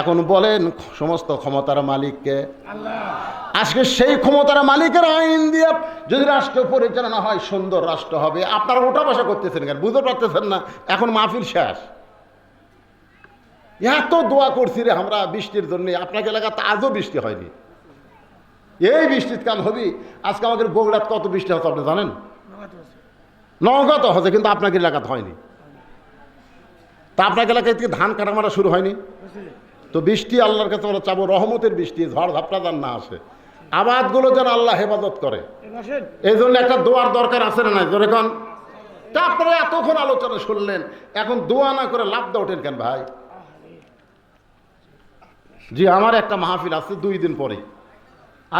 এখন বলেন সমস্ত ক্ষমতার মালিককে, আজকে সেই ক্ষমতার মালিকের আইন দিয়ে যদি রাষ্ট্র পরিচালনা হয়, সুন্দর রাষ্ট্র হবে। আপনারা ওটা বাসা করতেছেন কেন? বুঝতে পারতেছেন না? এখন মাহফিল শেষ। এত দোয়া করছি রে আমরা বৃষ্টির জন্য। আপনাকে এলাকাতে আজও বৃষ্টি হয়নি। এই বৃষ্টির কাল হবি। আজকে আমাদের বগুড়াত কত বৃষ্টি হচ্ছে আপনি জানেন? নগত হচ্ছে, কিন্তু আপনাকে এলাকাতে হয়নি। তা আপনাকে এলাকায় ধান কাটা মারা শুরু হয়নি? তো বৃষ্টি আল্লাহর কাছে আমরা চাবো রহমতের বৃষ্টি ঝড় ঝাপটা যেন না আসে। আবাদগুলো যেন আল্লাহ হেফাজত করে। এই জন্য একটা দোয়ার দরকার আছে না নাই? জোরে কন। তা আপনারা এতক্ষণ আলোচনা শুনলেন এখন দোয়া না করে লাভ দা ওঠেন কেন ভাই? জি আমার একটা মাহফিল আছে দুই দিন পরে।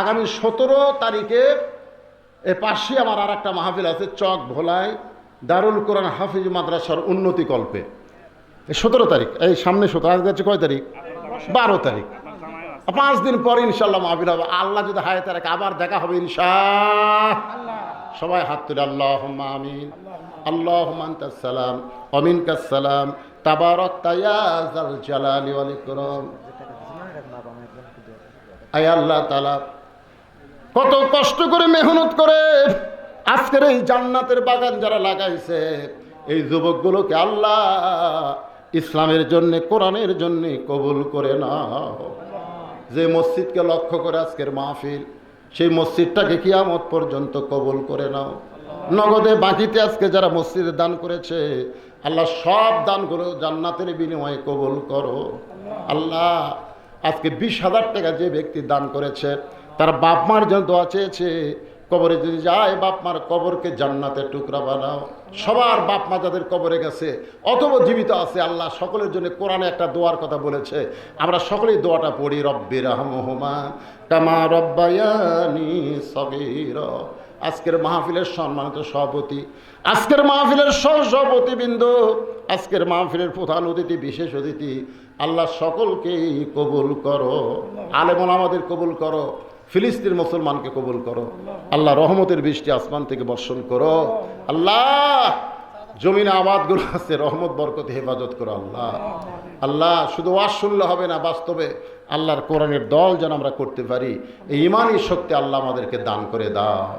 আগামী সতেরো তারিখে এ পাশে আমার আর একটা মাহফিল আছে চক ভোলায় দারুল কোরআন হাফিজ মাদ্রাসার উন্নতি কল্পে। এই সতেরো তারিখ এই সামনে সতেরো আজকে কয় তারিখ? বারো তারিখ। পাঁচ দিন পরে ইনশাল্লাহ মাহফিল হবে। আল্লাহ যদি হায়াতে রাখে, আবার দেখা হবে ইনশা। সবাই হাত তুলে আল্লাহ আমিন। আল্লাহ সালাম অমিন কাসালাম কত কষ্ট করে মেহনত করে আজকের এই জান্নাতের বাগান যারা লাগাইছে, এই যুবকগুলোকে আল্লাহ ইসলামের জন্যে, কোরআনের জন্যে কবুল করে নাও। যে মসজিদকে লক্ষ্য করে আজকের মাহফিল, সেই মসজিদটাকে কিয়ামত পর্যন্ত কবুল করে নাও। নগদে বাকিতে আজকে যারা মসজিদে দান করেছে, আল্লাহ সব দানগুলো জান্নাতের বিনিময়ে কবুল করো। আল্লাহ, আজকে বিশ হাজার টাকা যে ব্যক্তি দান করেছে, তার বাপ মার জন্য দোয়া চেয়েছে কবরে যদি যায়, বাপ মার কবরকে জান্নাতের টুকরা বানাও। সবার বাপ মা যাদের কবরে গেছে, অথবা জীবিত আছে, আল্লাহ সকলের জন্য কোরআনে একটা দোয়ার কথা বলেছে। আমরা সকলেই দোয়াটা পড়ি রব্বির রহমহুমা কামা রব্বায়ানি সগীর। আজকের মাহফিলের সম্মানিত সভাপতি, আজকের মাহফিলের সহসভাপতিবৃন্দ আজকের মাহফিলের প্রধান অতিথি, বিশেষ অতিথি, আল্লাহ সকলকেই কবুল করো। আলেমন আমাদের কবুল করো। ফিলিস্তিন মুসলমানকে কবুল করো। আল্লাহ রহমতের বৃষ্টি আসমান থেকে বর্ষণ করো। আল্লাহ, জমিনে আবাদগুলো আছে, রহমত, বরকত, হেফাজত করো আল্লাহ। আল্লাহ, শুধু ওয়াজ শুনলে হবে না, বাস্তবে আল্লাহর কোরআনের দল যেন আমরা করতে পারি, এই ইমানই শক্তি আল্লাহ আমাদেরকে দান করে দাও।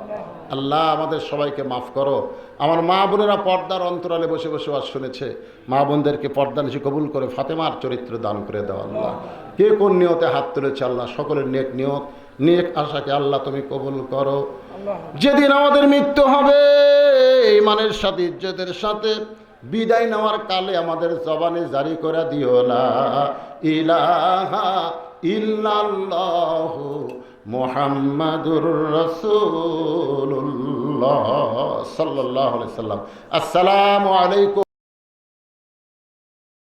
আল্লাহ, আমাদের সবাইকে মাফ করো। আমার মা বোনেরা পর্দার অন্তরালে বসে বসে ওয়াজ শুনেছে। মা বোনদেরকে পর্দা নিচে কবুল করে ফাতেমার চরিত্র দান করে দাও আল্লাহ। কে কোন নিয়তে হাত তুলেছে আল্লাহ? সকলের নেক নিয়ত। নেক আশাকে আল্লাহ তুমি কবুল করো। যেদিন আমাদের মৃত্যু হবে ইমানের সাথে ইজ্জতের সাথে বিদায় নেওয়ার কালে আমাদের জবানে জারি করে দিও না। ইলাহা ইল্লাল্লাহু মোহাম্মদুর রসুল্লাহ সাল্লাহ সাল্লাম আসসালামু আলাইকুম।